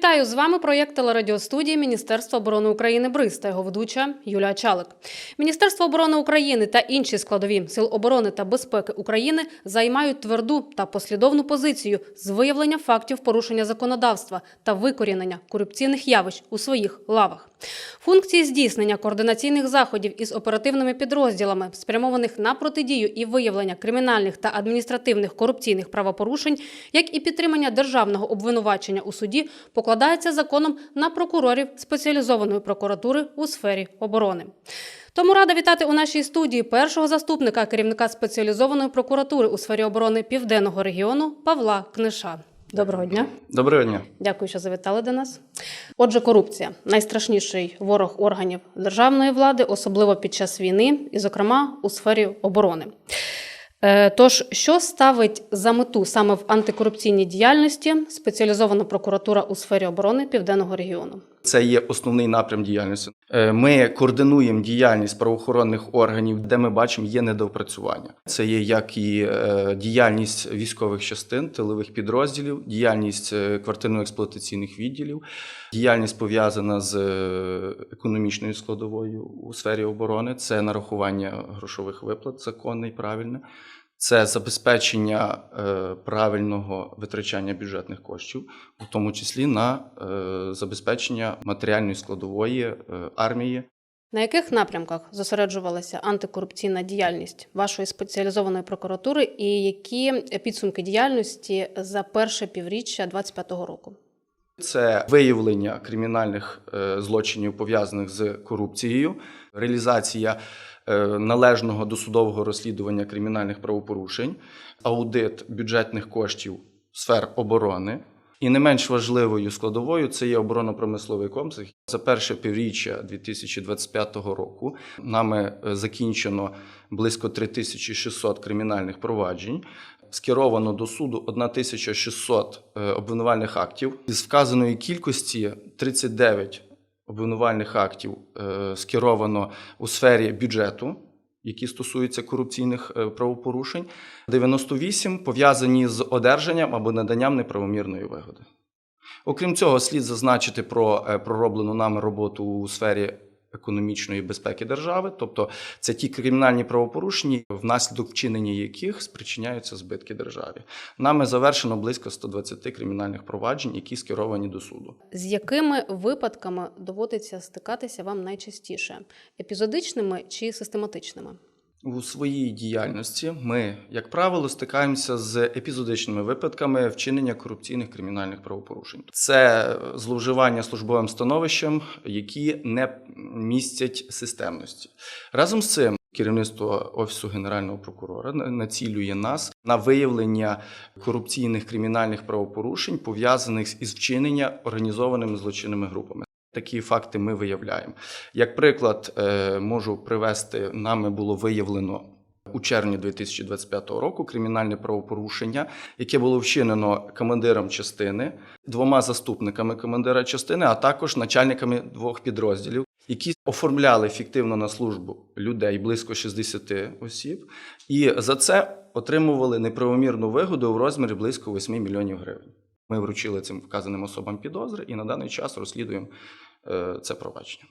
Вітаю з вами проєкт телерадіостудії Міністерства оборони України БРИЗ та його ведуча Юлія Чалик. Міністерство оборони України та інші складові сил оборони та безпеки України займають тверду та послідовну позицію з виявлення фактів порушення законодавства та викорінення корупційних явищ у своїх лавах. Функції здійснення координаційних заходів із оперативними підрозділами, спрямованих на протидію і виявлення кримінальних та адміністративних корупційних правопорушень, як і підтримання державного обвинувачення у суді, покладається законом на прокурорів спеціалізованої прокуратури у сфері оборони. Тому рада вітати у нашій студії першого заступника керівника спеціалізованої прокуратури у сфері оборони південного регіону Павла Книша. Доброго дня. Доброго дня. Дякую, що завітали до нас. Отже, корупція найстрашніший ворог органів державної влади, особливо під час війни, і, зокрема, у сфері оборони. Е, Тож, що ставить за мету саме в антикорупційній діяльності спеціалізована прокуратура у сфері оборони південного регіону? Це є основний напрям діяльності. Е, Ми координуємо діяльність правоохоронних органів, де ми бачимо є недоопрацювання. Це є як і е, діяльність військових частин, тилових підрозділів, діяльність е, квартирно-експлуатаційних відділів, діяльність пов'язана з економічною складовою у сфері оборони. Це нарахування грошових виплат, законне і правильне. Це забезпечення е, правильного витрачання бюджетних коштів, у тому числі на е, забезпечення матеріальної складової е, армії. На яких напрямках зосереджувалася антикорупційна діяльність вашої спеціалізованої прокуратури, і які підсумки діяльності за перше півріччя 2025 року? Це виявлення кримінальних злочинів пов'язаних з корупцією, реалізація належного досудового розслідування кримінальних правопорушень, аудит бюджетних коштів сфер оборони. І не менш важливою складовою це є оборонно-промисловий комплекс. За перше півріччя 2025 року нами е, закінчено близько 3600 кримінальних проваджень. Скеровано до суду 1600 е, обвинувальних актів. Із вказаної кількості 39 обвинувальних актів е, скеровано у сфері бюджету, які стосуються корупційних е, правопорушень. 98 пов'язані з одержанням або наданням неправомірної вигоди. Окрім цього, слід зазначити про е, пророблену нами роботу у сфері економічної безпеки держави, тобто це ті кримінальні правопорушення, внаслідок вчинення яких спричиняються збитки державі. Нами завершено близько 120 кримінальних проваджень, які скеровані до суду. З якими випадками доводиться стикатися вам найчастіше епізодичними чи систематичними? У своїй діяльності ми, як правило, стикаємося з епізодичними випадками вчинення корупційних кримінальних правопорушень. Це зловживання службовим становищем, які не містять системності. Разом з цим. Керівництво офісу генерального прокурора націлює нас на виявлення корупційних кримінальних правопорушень, пов'язаних із вчинення організованими злочинними групами. Такі факти ми виявляємо. Як приклад, е, можу привести, нами було виявлено у червні 2025 року кримінальне правопорушення, яке було вчинено командиром частини, двома заступниками командира частини, а також начальниками двох підрозділів, які оформляли фіктивно на службу людей близько 60 осіб, і за це отримували неправомірну вигоду в розмірі близько 8 мільйонів гривень. Ми вручили цим вказаним особам підозри і на даний час розслідуємо е, це провадження.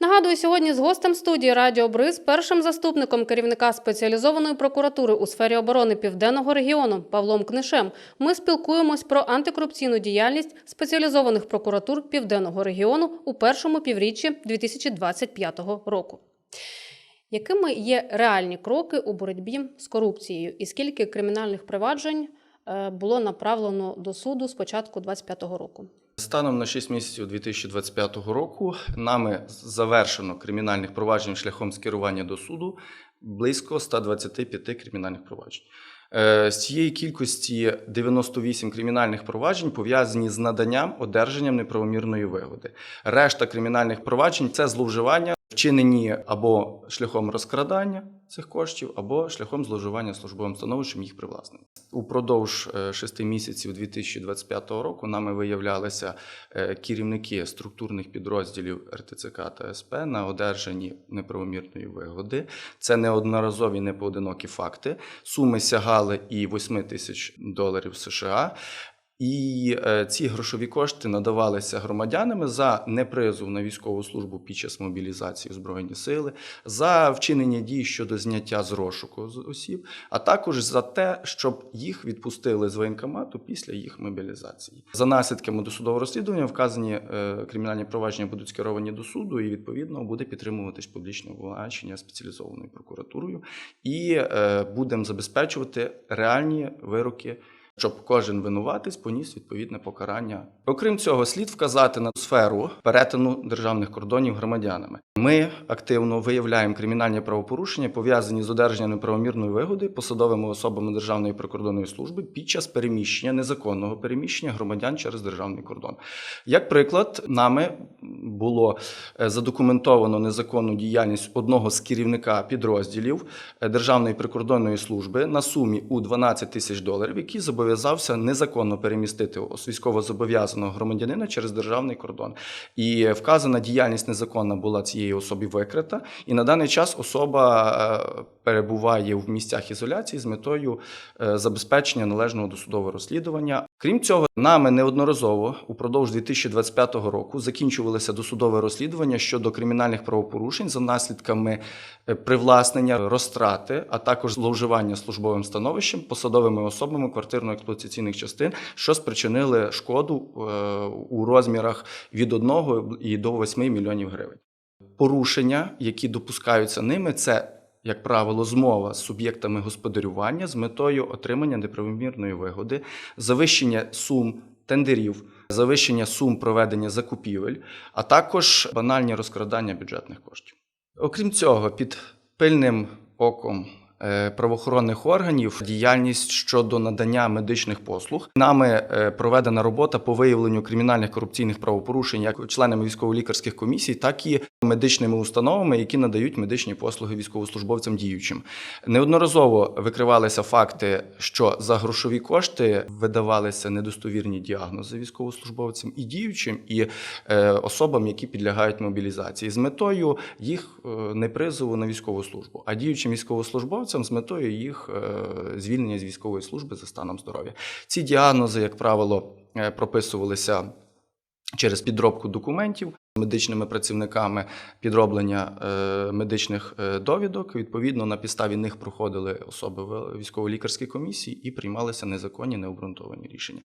Нагадую, сьогодні з гостем студії Радіо Бриз, першим заступником керівника спеціалізованої прокуратури у сфері оборони південного регіону Павлом Книшем. Ми спілкуємось про антикорупційну діяльність спеціалізованих прокуратур південного регіону у першому півріччі 2025 року. Якими є реальні кроки у боротьбі з корупцією, і скільки кримінальних проваджень е, було направлено до суду з початку 2025 року? Станом на 6 місяців 2025 року нами завершено кримінальних проваджень шляхом скерування до суду близько 125 кримінальних проваджень. Е, З цієї кількості 98 кримінальних проваджень пов'язані з наданням одержанням неправомірної вигоди. Решта кримінальних проваджень це зловживання, вчинені або шляхом розкрадання цих коштів, або шляхом зловживання службовим становищем їх привласнення. Упродовж е, шести місяців 2025 року нами виявлялися е, керівники структурних підрозділів РТЦК та СП на одержанні неправомірної вигоди. Це неодноразові непоодинокі факти. Суми сягали і 8 тисяч доларів США. І е, ці грошові кошти надавалися громадянами за непризов на військову службу під час мобілізації Збройні сили, за вчинення дій щодо зняття з розшуку з осіб, а також за те, щоб їх відпустили з воєнкомату після їх мобілізації. За наслідками досудового розслідування вказані е, кримінальні провадження будуть скеровані до суду, і відповідно буде підтримуватись публічне обвинувачення спеціалізованою прокуратурою, і е, будемо забезпечувати реальні вироки щоб кожен винуватець поніс відповідне покарання. Окрім цього, слід вказати на сферу перетину державних кордонів громадянами. Ми активно виявляємо кримінальні правопорушення, пов'язані з одержанням неправомірної вигоди посадовими особами Державної прикордонної служби під час переміщення незаконного переміщення громадян через державний кордон. Як приклад, нами було е, задокументовано незаконну діяльність одного з керівника підрозділів е, Державної прикордонної служби на сумі у 12 тисяч доларів, який зобов'язався незаконно перемістити військовозобов'язаного громадянина через державний кордон. І вказана діяльність незаконна була цієї особі викрита, і на даний час особа е, перебуває в місцях ізоляції з метою е, забезпечення належного досудового розслідування. Крім цього, нами неодноразово упродовж 2025 року закінчувалися досудове розслідування щодо кримінальних правопорушень за наслідками е, привласнення, розтрати, а також зловживання службовим становищем посадовими особами квартирно-експлуатаційних частин, що спричинили шкоду е, у розмірах від 1 і до 8 мільйонів гривень. Порушення, які допускаються ними, це як правило, змова з суб'єктами господарювання з метою отримання неправомірної вигоди, завищення сум тендерів, завищення сум проведення закупівель, а також банальні розкрадання бюджетних коштів. Окрім цього, під пильним оком правоохоронних органів діяльність щодо надання медичних послуг. Нами е, проведена робота по виявленню кримінальних корупційних правопорушень як членами військово-лікарських комісій, так і медичними установами, які надають медичні послуги військовослужбовцям діючим. Неодноразово викривалися факти, що за грошові кошти видавалися недостовірні діагнози військовослужбовцям і діючим, і е, особам, які підлягають мобілізації, з метою їх е, не призову на військову службу, а діючим військовослужбовцям з метою їх е, звільнення з військової служби за станом здоров'я. Ці діагнози, як правило, е, прописувалися через підробку документів медичними працівниками, підроблення е, медичних довідок. Відповідно, на підставі них проходили особи військово-лікарські комісії і приймалися незаконні необґрунтовані рішення.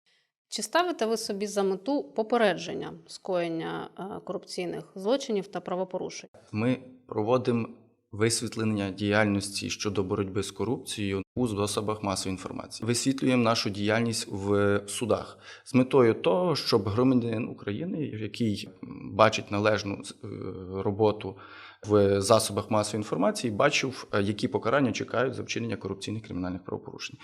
Чи ставите ви собі за мету попередження скоєння корупційних злочинів та правопорушень? Ми проводимо висвітлення діяльності щодо боротьби з корупцією у засобах масової інформації. Висвітлюємо нашу діяльність в судах з метою того, щоб громадянин України, який бачить належну е, роботу в засобах масової інформації, бачив, е, які покарання чекають за вчинення корупційних кримінальних правопорушень.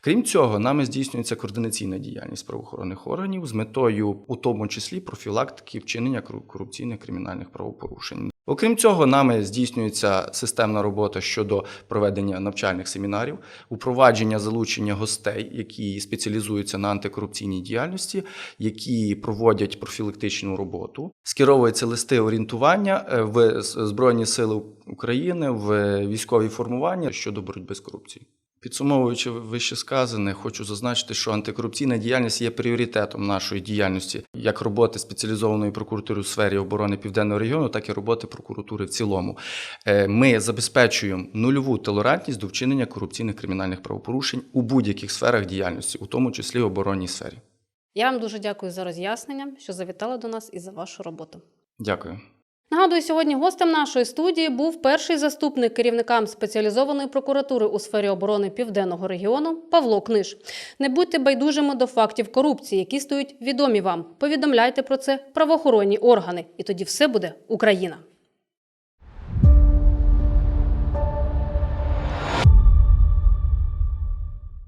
Крім цього, нами здійснюється координаційна діяльність правоохоронних органів з метою, у тому числі, профілактики вчинення кору- корупційних кримінальних правопорушень. Окрім цього, нами здійснюється системна робота щодо проведення навчальних семінарів, упровадження залучення гостей, які спеціалізуються на антикорупційній діяльності, які проводять профілактичну роботу. Скеровуються листи орієнтування е, в Збройні Сили України, в військові формування щодо боротьби з корупцією. Підсумовуючи вище сказане, хочу зазначити, що антикорупційна діяльність є пріоритетом нашої діяльності, як роботи спеціалізованої прокуратури у сфері оборони південного регіону, так і роботи прокуратури в цілому. Е, Ми забезпечуємо нульову толерантність до вчинення корупційних кримінальних правопорушень у будь-яких сферах діяльності, у тому числі в оборонній сфері. Я вам дуже дякую за роз'яснення, що завітали до нас і за вашу роботу. Дякую. Нагадую, сьогодні гостем нашої студії був перший заступник керівника спеціалізованої прокуратури у сфері оборони південного регіону Павло Книж. Не будьте байдужими до фактів корупції, які стають відомі вам. Повідомляйте про це правоохоронні органи, і тоді все буде Україна.